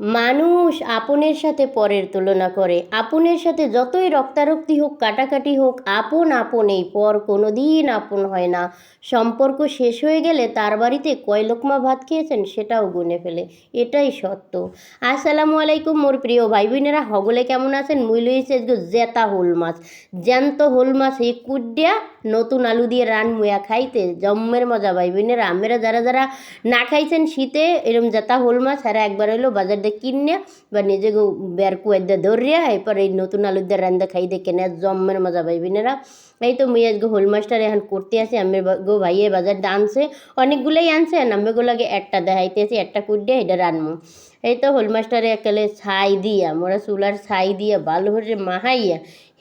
মানুষ আপনের সাথে পরের তুলনা করে। আপনের সাথে যতই রক্তারক্তি হোক, কাটাকাটি হোক, আপন আপনেই পর কোনো দিন আপন হয় না। সম্পর্ক শেষ হয়ে গেলে তার বাড়িতে কয় লোকমা ভাত খেয়েছেন সেটাও গুনে ফেলে। এটাই সত্য। আসসালামু আলাইকুম মোর প্রিয় ভাই বোনেরা হগলে কেমন আছেন? মুই লইছে জেতা হোল মাছ। জ্যান্ত হোল মাছ, এই কুডিয়া নতুন আলু দিয়ে রান মুয়া খাইতে। জম্মের মজা ভাই বোনেরা আমরা যারা যারা না খাইছেন শীতে, এরম জেতা হোল মাছ হ্যাঁ একবার হইল বাজার দিয়ে কিনে বা নিজে বের কুয়ার দিয়ে ধরিয়া, এরপর এই নতুন আলুর দিয়ে রান্দা খাই দেখে নেয় জম্মের মজা ভাই বোনেরা এই তো মুই আজকে হোল মাছটার এখন করতে আসি, আমি গো ভাইয়ে বাজার আনছে, অনেকগুলোই আনছে, আর আমি গুলাকে একটা দেখাইতেছি একটা কুড়িয়ে এটা রানমু। এই তো হোল মাছটারে একালে ছাই দিয়া, মোরা চুলার ছাই দিয়া ভালো করে মাহাইয়া,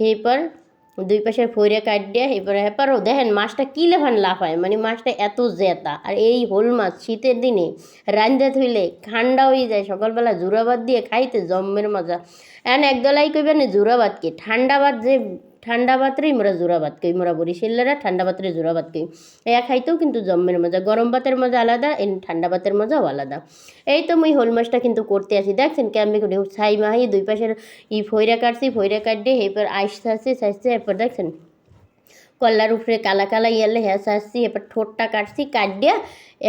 এরপর দুই পাশে ফইরে কাটিয়ে এরপরে হেপারও দেখেন মাছটা কী লেফান লাফায় মানে মাছটা এত জেতা। আর এই হোল মাছ শীতের দিনে রান্ধে থইলে ঠান্ডা হয়ে যায়, সকালবেলা জুরাবাদ দিয়ে খাইতে জম্মের মজা। এখন একদলাই কইবেন জুরাবাদ কি ঠান্ডা ভাত যে ঠান্ডা ভাতরে ইমরা জোড়া ভাত খাই মোরা বরিশালেরা ঠান্ডা ভাতরে জোড়া ভাত খাই। এয়া খাইতেও কিন্তু জম্মের মজা, গরম ভাতের মজা আলাদা ঠান্ডা ভাতের মজাও আলাদা। এই তো মুই হোল মাছটা কিন্তু করতে আসি। দেখছেন কেমনি করে ছাই মাহি, দুই পাশের ই ফইরা কাটছি, ফইরা কাটতে এরপর আইস আসছে সাইসছে এরপর দেখছেন কল্লার উপরে কালা কালা ইয়ালে হ্যাঁ আসছি, এবার ঠোঁটটা কাটছি কাট কাটিয়া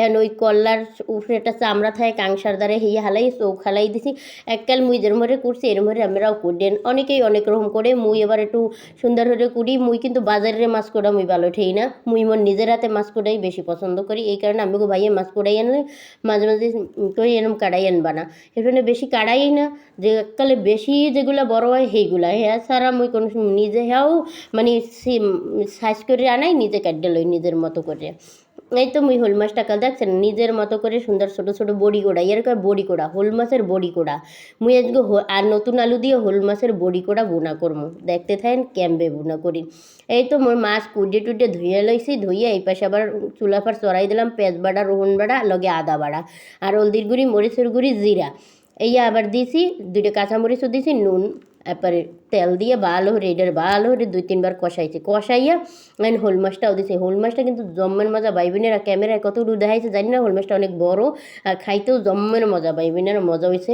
এখন ওই কল্লার উপরে একটা চামড়া থাকে কাংসার দ্বারে হিয়া হালাই চৌক হালাই দিছি। এককাল মুই করে করছি এরম করে আমরাও করেন অনেকেই অনেক রকম করে, মুই এবার একটু সুন্দর করে করি মুই কিন্তু বাজারের মাছ কোড়া মুই ভালো ঠেই না। মুই মোর নিজের হাতে মাছ কোড়াই বেশি পছন্দ করি, এই কারণে আমি ভাইয়ে মাছ কোড়াই আনলে মাঝে মাঝে কই এরম কাড়াই আনবা না। এর জন্য বেশি কাড়াই না, যে এককালে বেশি যেগুলো বড় হয় সেইগুলা। হ্যাঁ ছাড়া মুই কোনো নিজে হ্যাও মানে সাইজ করে আনাই, নিজে কাটতে লই, নিজের মতো করে। এই তো মুই হোল মাছটা কাল দেখছেন, নিজের মতো করে সুন্দর ছোটো ছোটো বড়ি কোড়া এর কয় বড়ি কোড়া হোল মাছের বড়ি কোড়া মুই আজকে আর নতুন আলু দিয়ে হোল মাছের বড়ি কোড়া বোনা করব দেখতে থাকেন ক্যাম্বে বোনা করি। এই তো মোর মাছ কুডে টুডে ধুয়ে লইছি ধুয়ে এই পাশে আবার চুলা ফার চড়াই দিলাম, পেঁয়াজ বাড়া, রোহন বাড়া, লগে আদা বাড়া, আর হলদির গুঁড়ি, মরিচের গুঁড়ি, জিরা। এই আবার দিছি, দুইটা কাঁচামরিচও দিছি, নুন তারপরে তেল দিয়ে ভালো করে এটার ভালো করে দুই তিনবার কষাইছে। কষাইয়া আমি হোল মাছটাও দিছে। হোল মাছটা কিন্তু জম্মের মজা ভাই বোনেরা ক্যামেরায় কতটুকু দেখাইছে জানি না, হোল মাছটা অনেক বড় আর খাইতেও জম্মের মজা ভাই বোনের মজা হয়েছে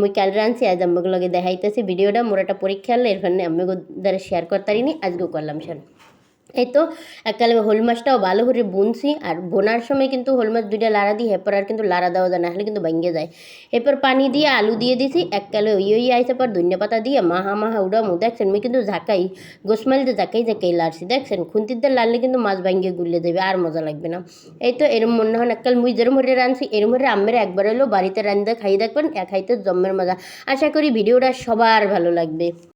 মুই কাল রাঁধছি, আজ আমাকে লগে দেখাইতেছি। ভিডিওটা মোর একটা পরীক্ষা হলে এখানে আমি দ্বারা শেয়ার করতারিনি, আজকেও করলাম শেয়ার এই তো, এককালে হোল মাছটাও ভালো করে বুনছি, আর বোনার সময় কিন্তু হোল মাছ দুইটা লাড়া দিই, এরপর আর কিন্তু লাড়া দেওয়া যায় না হলে কিন্তু ভেঙে যায়। এরপর পানি দিয়ে আলু দিয়ে দিছি, এককালে ওই ওই আইসে পর ধনিয়া পাতা দিয়ে মাহা মাহা উড়ামু, দেখছেন আমি কিন্তু ঝাঁকাই গোসমাল দিয়ে ঝাঁকাই ঝাঁকাই লাড়ছি, দেখছেন খুন্তির লাড়লে কিন্তু মাছ ভাঙ্গিয়ে গুলে দেবে, আর মজা লাগবে না। এই তো, এরম মনে হয় এককাল মুই যেরম হরে রাঁধছি, এরম হরে আমের একবার এলো বাড়িতে রান্ধতে খাই দেখবেন, এক খাইতে জম্মের মজা। আশা করি ভিডিওটা সবার ভালো লাগবে।